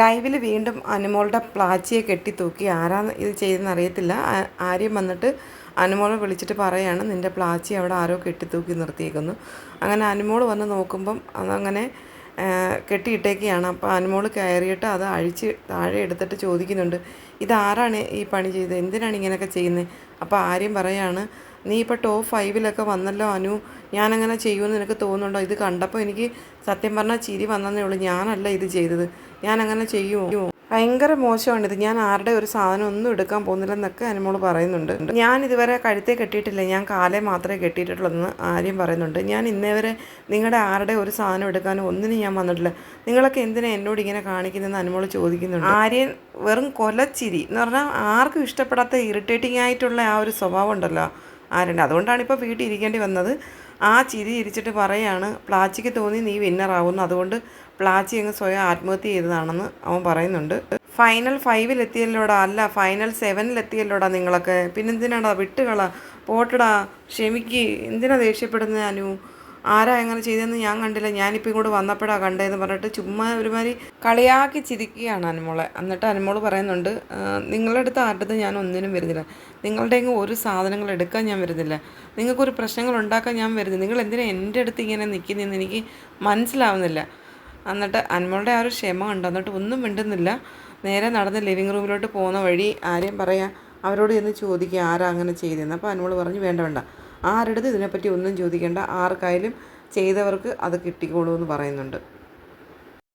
ലൈവിൽ വീണ്ടും അനുമോളുടെ പ്ലാച്ചിയെ കെട്ടിത്തൂക്കി. ആരാ ഇത് ചെയ്തെന്ന് അറിയത്തില്ല. ആര്യം വന്നിട്ട് അനുമോളെ വിളിച്ചിട്ട് പറയാണ് നിന്റെ പ്ലാച്ചി അവിടെ ആരോ കെട്ടിത്തൂക്കി നിർത്തിയേക്കുന്നു. അങ്ങനെ അനുമോൾ വന്ന് നോക്കുമ്പം അതങ്ങനെ കെട്ടിയിട്ടേക്കെയാണ്. അപ്പോൾ അനുമോൾ കയറിയിട്ട് അത് അഴിച്ച് താഴെ എടുത്തിട്ട് ചോദിക്കുന്നുണ്ട് ഇതാരാണ് ഈ പണി ചെയ്തത്? എന്തിനാണ് ഇങ്ങനെയൊക്കെ ചെയ്യുന്നത് അപ്പോൾ ആര്യം പറയാണ് നീ ഇപ്പോൾ ടോപ്പ് ഫൈവിലൊക്കെ വന്നല്ലോ അനു. ഞാനങ്ങനെ ചെയ്യുമെന്ന് നിനക്ക് തോന്നുന്നുണ്ടോ? ഇത് കണ്ടപ്പോൾ എനിക്ക് സത്യം പറഞ്ഞാൽ ചിരി വന്നതേ ഉള്ളൂ. ഞാനല്ല ഇത് ചെയ്തത്. ഞാനങ്ങനെ ചെയ്യുമോ ഭയങ്കര മോശമാണ് ഇത്. ഞാൻ ആരുടെ ഒരു സാധനം ഒന്നും എടുക്കാൻ പോകുന്നില്ലെന്നൊക്കെ അനുമോൾ പറയുന്നുണ്ട്. ഞാൻ ഇതുവരെ കഴുത്തേ കെട്ടിയിട്ടില്ല. ഞാൻ കാലേ മാത്രമേ കെട്ടിയിട്ടുള്ളതെന്ന് ആര്യം പറയുന്നുണ്ട്. ഞാൻ ഇന്നേ വരെ നിങ്ങളുടെ ആരുടെ ഒരു സാധനം എടുക്കാനും ഒന്നിനും ഞാൻ വന്നിട്ടില്ല. നിങ്ങളൊക്കെ എന്തിനാ എന്നോട് ഇങ്ങനെ കാണിക്കുന്നതെന്ന് അനുമോൾ ചോദിക്കുന്നുണ്ട്. ആര്യൻ വെറും കൊലച്ചിരി എന്ന് പറഞ്ഞാൽ ആർക്കും ഇഷ്ടപ്പെടാത്ത ഇറിറ്റേറ്റിംഗ് ആയിട്ടുള്ള ആ ഒരു സ്വഭാവം ഉണ്ടല്ലോ. ആര്യന്റെ അതുകൊണ്ടാണ് ഇപ്പോൾ വീട്ടിൽ ഇരിക്കേണ്ടി വന്നത്. ആ ചിരി ഇരിച്ചിട്ട് പറയാണ് പ്ലാച്ചിക്ക് തോന്നി നീ വിന്നറാവുന്നു അതുകൊണ്ട് പ്ലാച്ചി അങ്ങ് സ്വയം ആത്മഹത്യ ചെയ്തതാണെന്ന് അവൻ പറയുന്നുണ്ട്. ഫൈനൽ ഫൈവിലെത്തിയല്ലോടാ അല്ല ഫൈനൽ സെവനിലെത്തിയല്ലോടാ നിങ്ങളൊക്കെ. പിന്നെന്തിനാടാ വിട്ടുകള? പോട്ടടാ. ക്ഷമിക്ക്. എന്തിനാ ദേഷ്യപ്പെടുന്നത് അനു? ആരാ എങ്ങനെ ചെയ്തതെന്ന് ഞാൻ കണ്ടില്ല. ഞാനിപ്പോൾ ഇങ്ങോട്ട് വന്നപ്പോഴാണ് കണ്ടതെന്ന് പറഞ്ഞിട്ട് ചുമ്മാ ഒരുമാതിരി കളിയാക്കി ചിരിക്കുകയാണ് അനുമോളെ. എന്നിട്ട് അനുമോൾ പറയുന്നുണ്ട് "ആ, നിങ്ങളുടെ അടുത്ത് ആരുടെ ഞാൻ ഒന്നിനും വരുന്നില്ല. നിങ്ങളുടെ എങ്ങും ഒരു സാധനങ്ങൾ എടുക്കാൻ ഞാൻ വരുന്നില്ല. നിങ്ങൾക്കൊരു പ്രശ്നങ്ങൾ ഉണ്ടാക്കാൻ ഞാൻ വരുന്നില്ല. നിങ്ങൾ എന്തിനാ എന്റെ അടുത്ത് ഇങ്ങനെ നിൽക്കുന്നതെന്ന് എനിക്ക് മനസ്സിലാവുന്നില്ല. എന്നിട്ട് അനുമോളുടെ ആ ഒരു ക്ഷമ ഉണ്ട് എന്നിട്ട് ഒന്നും മിണ്ടുന്നില്ല. നേരെ നടന്ന് ലിവിങ് റൂമിലോട്ട് പോകുന്ന വഴി ആരെയും പറയാം അവരോട് ചെന്ന് ചോദിക്കുക ആരാ അങ്ങനെ ചെയ്തതെന്ന്. അപ്പോൾ അനുമോൾ പറഞ്ഞു വേണ്ട വേണ്ട. ആരുടെ ഇതിനെപ്പറ്റി ഒന്നും ചോദിക്കേണ്ട ആർക്കായാലും ചെയ്തവർക്ക് അത് കിട്ടിക്കോളൂ എന്ന് പറയുന്നുണ്ട്.